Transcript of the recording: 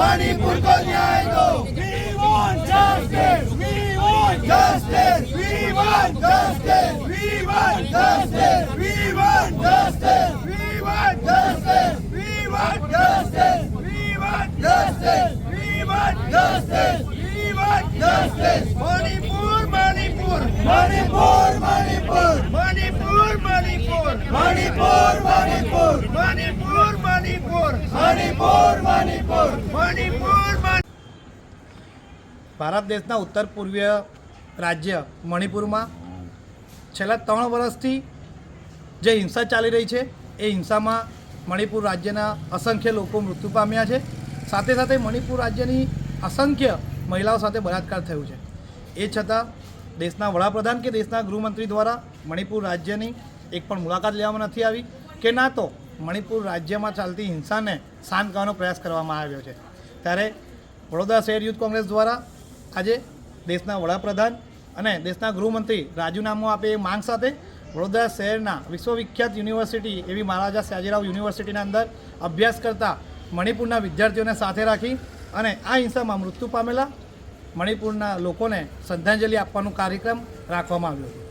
मणिपुर को न्याय दो We want justice. We want justice. We want justice. We want justice. We want justice. We want justice. We want justice. We want justice. We want justice. We want justice. Manipur, Manipur, Manipur, Manipur, Manipur, Manipur, Manipur. Bharat દેશના ઉત્તર પૂર્વીય રાજ્ય મણિપુરમાં છેલ્લા ત્રણ વર્ષથી જે હિંસા ચાલી રહી છે, એ હિંસામાં મણિપુર રાજ્યના અસંખ્ય લોકો મૃત્યુ પામ્યા છે. સાથે સાથે મણિપુર રાજ્યની અસંખ્ય મહિલાઓ સાથે બળાત્કાર થયો છે. એ છતાં દેશના વડાપ્રધાન કે દેશના ગૃહમંત્રી દ્વારા મણિપુર રાજ્યની એક પણ મુલાકાત લેવામાં નથી આવી કે ના તો મણિપુર રાજ્યમાં ચાલતી હિંસાને શાંત કરવાનો પ્રયાસ કરવામાં આવ્યો છે. ત્યારે વડોદરા શહેર યુથ કોંગ્રેસ દ્વારા આજે દેશના વડાપ્રધાન અને દેશના ગૃહમંત્રી રાજીનામું આપે એ માંગ સાથે વડોદરા શહેરના વિશ્વવિખ્યાત યુનિવર્સિટી એવી મહારાજા સાજીરાવ યુનિવર્સિટીના અંદર અભ્યાસ કરતા મણિપુરના વિદ્યાર્થીઓને સાથે રાખી અને આ હિંસામાં મૃત્યુ પામેલા મણિપુરના લોકોને શ્રદ્ધાંજલિ આપવાનો કાર્યક્રમ રાખવામાં આવ્યો હતો.